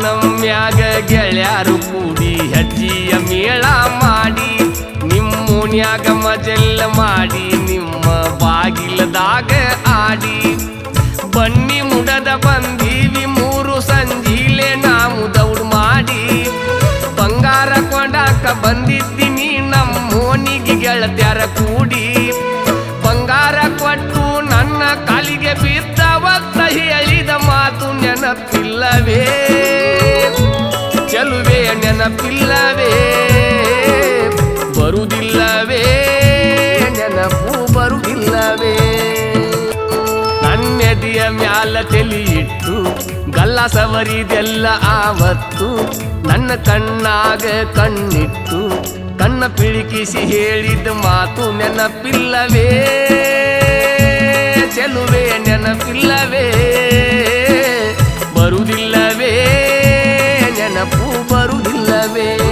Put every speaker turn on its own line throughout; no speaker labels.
ನಮ್ಯಾಗ ಗೆಳೆಯರು ಕೂಡಿ ಹೆಜ್ಜಿಯ ಮೇಳ ಮಾಡಿ, ನಿಮ್ಮೋನ್ಯಾಗ ಮಜಲ್ಲ ಮಾಡಿ, ನಿಮ್ಮ ಬಾಗಿಲದಾಗ ಆಡಿ. ಬನ್ನಿ ಮುಡದ ಬಂದೀವಿ ಮೂರು ಸಂಜೀಲೆ ನಾವು ದೌಡ್ ಮಾಡಿ. ಬಂಗಾರ ಕೊಂಡಾಕ ಬಂದಿದ್ದೀನಿ ನಮ್ಮೋನಿಗೆ ಗೆಳತ್ಯಾರ ಕೂಡಿ. ಬಂಗಾರ ಕೊಟ್ಟು ನನ್ನ ಕಾಲಿಗೆ ಬಿದ್ದವತ್ತ ಹೇಳಿದ ಮಾತು ನೆನಪಿಲ್ಲವೇ? ಚೆಲುವೆ ನೆನಪಿಲ್ಲವೇ? ಬರುವುದಿಲ್ಲವೇ? ನೆನಪು ಬರುವುದಿಲ್ಲವೇ? ನನ್ನೆದೆಯ ಮ್ಯಾಲ ತೆಲಿಯಿಟ್ಟು ಇಟ್ಟು ಗಲ್ಲ ಸವರಿದೆಲ್ಲ ಆವತ್ತು, ನನ್ನ ಕಣ್ಣಾಗ ಕಣ್ಣಿಟ್ಟು, ಕಣ್ಣ ಪಿಳಿಕಿಸಿ ಹೇಳಿದ ಮಾತು ನೆನಪಿಲ್ಲವೇ? ಚೆಲುವೆ, ನೆನಪಿಲ್ಲವೇ? ಬರುವುದಿಲ್ಲವೇ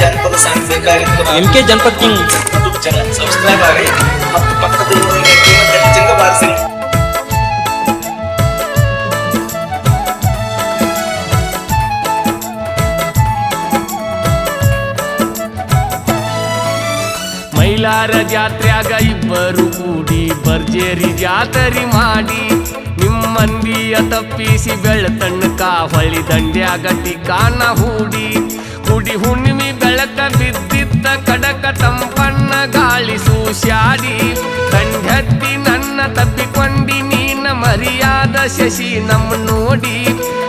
ಜನಪದ
ಎಂ ಕೆ ಜನಪದ ಕಿಂಗ್.
ಚಾನಲ್ ಸಬ್ಸ್ಕ್ರೈಬ್ ಆಗಿ ಮತ್ತು ಪಕ್ಕದ ಚಿಂಗ ಬಾರಿಸಿ
ಮೈಲಾರ ಜಾತ್ರೆಯಾಗ ಇಬ್ಬರು ಕೂಡಿ ಭರ್ಜೇರಿ ಜಾತರಿ ಮಾಡಿ. ನಿಮ್ಮಂದಿಯ ತಪ್ಪಿಸಿ ಬೆಳ್ತಣ್ಣ ಹೊಳಿ ದಂಡ್ಯಾಗ ಟಿಕಾನ ಹೂಡಿ. ಹುಣ್ಣಿಮೆ ಬೆಳಕ ಬಿದ್ದಿತ್ತ ಕಡಕ ತಂಪಣ್ಣ ಗಾಳಿ ಸೂಸ್ಯಾಡಿ. ಕಂಡತ್ತಿ ನನ್ನ ತಪ್ಪಿಕೊಂಡಿ ನೀನ ಮರಿಯಾದ ಶಶಿ ನಮ್ಮ ನೋಡಿ.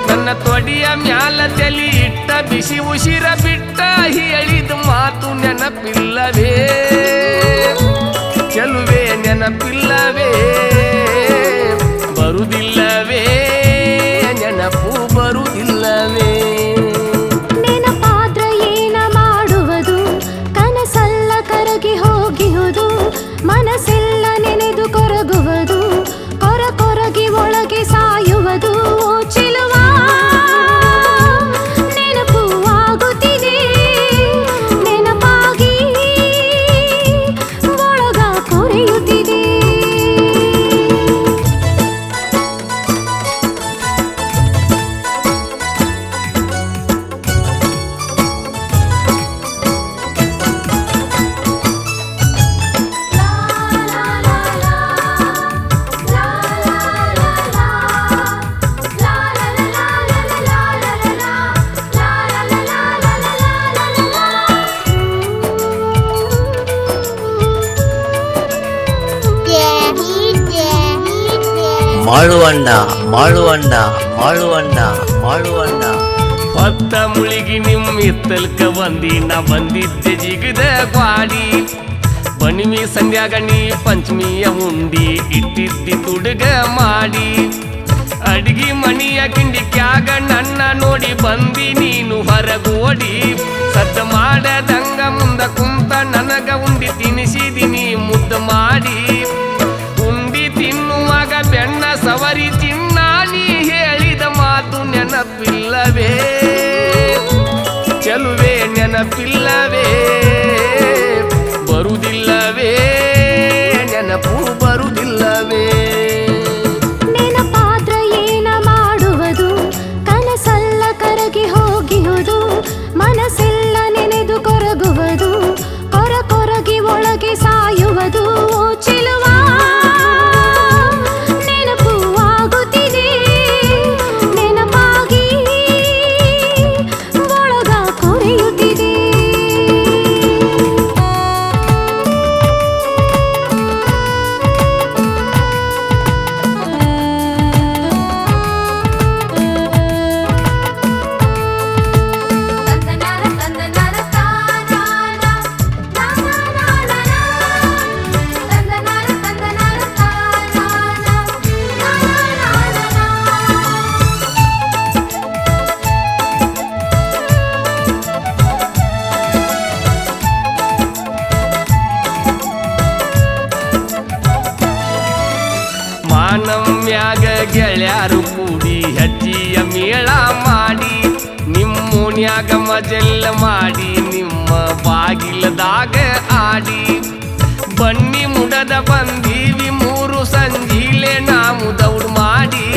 ನನ್ನ ತೊಡಿಯ ಮ್ಯಾಲ ತಲಿ ಇಟ್ಟ ಬಿಸಿ ಉಸಿರ ಬಿಟ್ಟ ಹೇಳಿದ ಮಾತು ನೆನಪಿಲ್ಲವೇ. ಚೆಲುವೆ ನೆನಪಿಲ್ಲವೇ.
ಮಾಳುವಂಡ ಮಾಡುವಣ್ಣ ಮಾಡುವಣ್ಣ ಮಾಡುವಣ್ಣ
ಹೊತ್ತ ಮುಳಿಗಿ ನಿಮ್ಮ ಇತ್ತಲ್ಕ ಬಂದಿ, ನಾ ಬಂದಿದ್ದೆ ಜಿಗದ ಗ್ವಾಡಿ ಬಣಿಮಿ ಸಂಧ್ಯಾಗಣಿ ಪಂಚಮಿಯ ಉಂಡಿ, ಇಟ್ಟಿದ್ದಿ ತುಡುಗ ಮಾಡಿ. ಅಡಿಗೆ ಮಣಿಯ ಕಿಂಡಿಕ್ಯಾಗ ನನ್ನ ನೋಡಿ ಬಂದಿ, ನೀನು ಹೊರಗೋಡಿ. ಚೆಲುವೆ ಗೆಳೆಯರು ಕೂಡಿ ಅಜ್ಜಿಯ ಮೇಳ ಮಾಡಿ ನಿಮ್ಮ ಓಣ್ಯಾಗ ಮಜೆಲ್ಲ ಮಾಡಿ, ನಿಮ್ಮ ಬಾಗಿಲದಾಗ ಆಡಿ. ಬನ್ನಿ ಮುಡದ ಬಂದೀವಿ ಮೂರು ಸಂಜೀಲೆ ನಾವು ದೌಡ್ ಮಾಡಿ.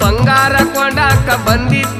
ಬಂಗಾರ ಕೊಂಡಾಕ ಬಂದಿದ್ದೀನಿ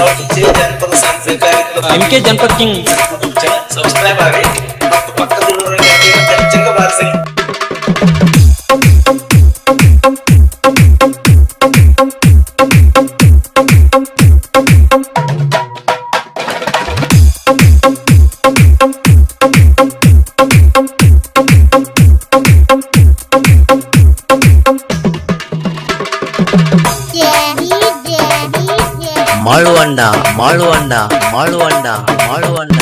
ನಮ್ಮ ಹೊಸ ಜಿಲ್ಲೆ ಜನಪದ ಸಾಂಸ್ಕೃತಿಕ
ಎಂ ಕೆ ಜನಪದ್ ಕಿಂಗ್
ಸಬ್ಸ್ಕ್ರೈಬ್ ಮಾಳು ಮಾಡುವಣ್ಣ ಮಾಳು
ಅಣ್ಣ ಮಾಳು ಮಾಳು ಅಣ್ಣ.